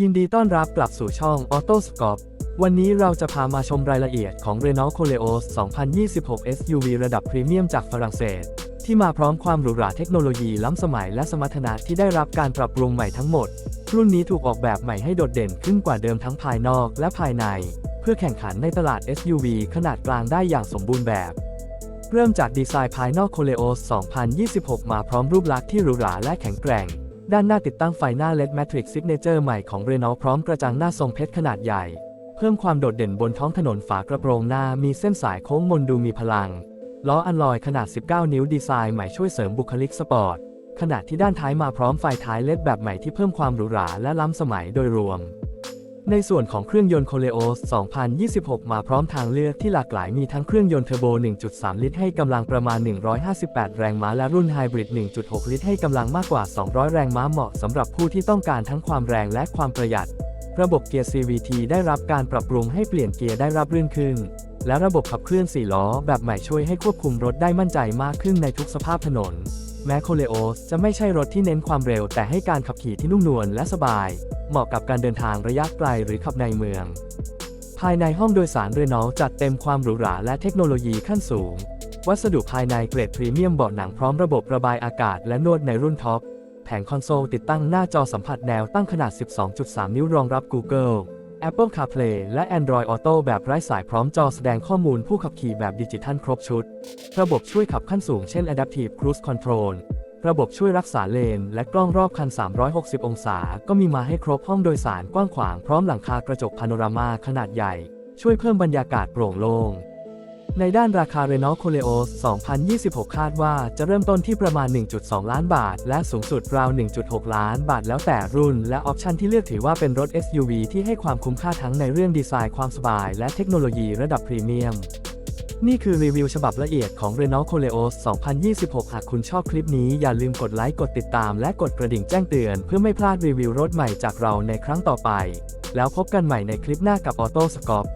ยินดีต้อนรับกลับสู่ช่อง Auto s c o p วันนี้เราจะพามาชมรายละเอียดของ Renault Koleos 2026 SUV ระดับพรีเมียมจากฝรั่งเศส ที่มาพร้อมความหรูหราเทคโนโลยีล้ำสมัยและสมรรถนะที่ได้รับการปรับปรุงใหม่ทั้งหมด รุ่นนี้ถูกออกแบบใหม่ให้โดดเด่นขึ้นกว่าเดิมทั้งภายนอกและภายใน เพื่อแข่งขันในตลาด SUV ขนาดกลางได้อย่างสมบูรณ์แบบ เริ่มจากดีไซน์ภายนอก Koleos 2026 มาพร้อมรูปลักษณ์ที่หรูหราและแข็งแกร่ง ด้านหน้าติดตั้งไฟหน้า LED Matrix Signature ใหม่ของ Renault พร้อมกระจังหน้าทรงเพชรขนาดใหญ่ เพิ่มความโดดเด่นบนท้องถนนฝากระโปรงหน้ามีเส้นสายโค้งมนดูมีพลัง ล้ออัลลอยขนาด 19 นิ้วดีไซน์ใหม่ช่วยเสริมบุคลิกสปอร์ต ขณะที่ด้านท้ายมาพร้อมไฟท้ายเลดแบบใหม่ที่เพิ่มความหรูหราและล้ำสมัยโดยรวม ในส่วนของเครื่องยนต์ Koleos 2026 มาพร้อมทางเลือกที่หลากหลายมีทั้งเครื่องยนต์เทอร์โบ 1.3 ลิตรให้กำลังประมาณ 158 แรงม้าและรุ่นไฮบริด 1.6 ลิตรให้กำลังมากกว่า 200 แรงม้าเหมาะสำหรับผู้ที่ต้องการทั้งความแรงและความประหยัด ระบบเกียร์ CVT ได้รับการปรับปรุงให้เปลี่ยนเกียร์ได้รับรื่นขึ้น และระบบขับเคลื่อน 4 ล้อ แบบใหม่ช่วยให้ควบคุมรถได้มั่นใจมากขึ้นในทุกสภาพถนน แม้โคเลโอสจะไม่ใช่รถที่เน้นความเร็ว แต่ให้การขับขี่ที่นุ่มนวลและสบาย เหมาะกับการเดินทางระยะไกลหรือขับในเมือง ภายในห้องโดยสารเรนอลจัดเต็มความหรูหราและเทคโนโลยีขั้นสูง วัสดุภายในเกรดพรีเมียมเบาะหนังพร้อมระบบระบายอากาศและนวดในรุ่นท็อป แผงคอนโซลติดตั้งหน้าจอสัมผัสแนวตั้งขนาด 12.3 นิ้วรองรับ Google Apple CarPlay และ Android Auto แบบไร้สายพร้อมจอแสดงข้อมูลผู้ขับขี่แบบดิจิทัลครบชุด ระบบช่วยขับขั้นสูงเช่น Adaptive Cruise Control ระบบช่วยรักษาเลน และกล้องรอบคัน 360 องศา ก็มีมาให้ครบห้องโดยสารกว้างขวางพร้อมหลังคากระจกพาโนรามาขนาดใหญ่ ช่วยเพิ่มบรรยากาศโปร่งโล่ง ในด้านราคา Renault Koleos 2026 คาดว่าจะเริ่มต้นที่ประมาณ 1.2 ล้านบาท และสูงสุดราว 1.6 ล้านบาทแล้วแต่รุ่น และออปชันที่เลือกถือว่าเป็นรถ SUV ที่ให้ความคุ้มค่าทั้งในเรื่องดีไซน์ความสบาย และเทคโนโลยีระดับพรีเมียม นี่คือรีวิวฉบับละเอียดของ Renault Koleos 2026 หากคุณชอบคลิปนี้อย่าลืมกดไลค์กดติดตาม และกดกระดิ่งแจ้งเตือน เพื่อไม่พลาดรีวิวรถใหม่จากเราในครั้งต่อไป แล้วพบกันใหม่ในคลิปหน้ากับ Auto s c o p